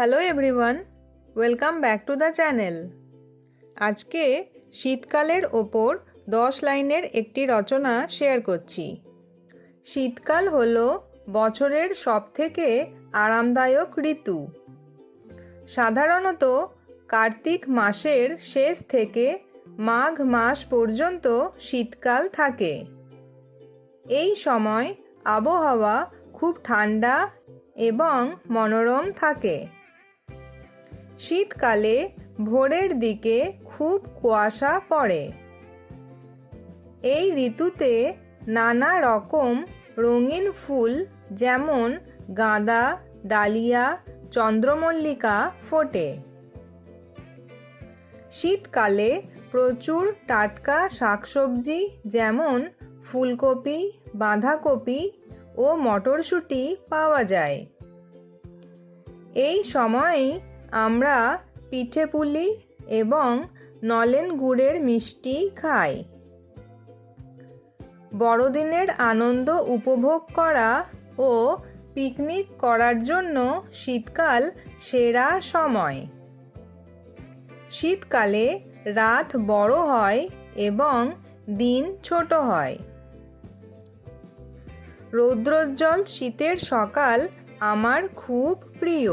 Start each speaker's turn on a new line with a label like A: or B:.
A: Hello everyone welcome back to the channel আজকে শীতকালের ওপর দশ লাইনের একটি রচনা শেয়ার করছি। শীতকাল হল বছরের সবথেকে আরামদায়ক ঋতু। সাধারণত কার্তিক মাসের শেষ থেকে মাঘ মাস পর্যন্ত শীতকাল থাকে। এই সময় আবহাওয়া খুব ঠান্ডা এবং মনোরম থাকে। শীতকালে ভোরের দিকে খুব কুয়াশা পড়ে। এই ঋতুতে নানা রকম রঙিন ফুল যেমন গাঁদা, ডালিয়া, চন্দ্রমল্লিকা ফোটে। শীতকালে প্রচুর টাটকা শাকসবজি যেমন ফুলকপি, বাঁধাকপি ও মটরশুঁটি পাওয়া যায়। এই সময়েই আমরা পিঠে পুলি এবং নলেন গুড়ের মিষ্টি খাই। বড়দিনের আনন্দ উপভোগ করা ও পিকনিক করার জন্য শীতকাল সেরা সময়। শীতকালে রাত বড় হয় এবং দিন ছোট হয়। রৌদ্রোজ্জ্বল শীতের সকাল আমার খুব প্রিয়।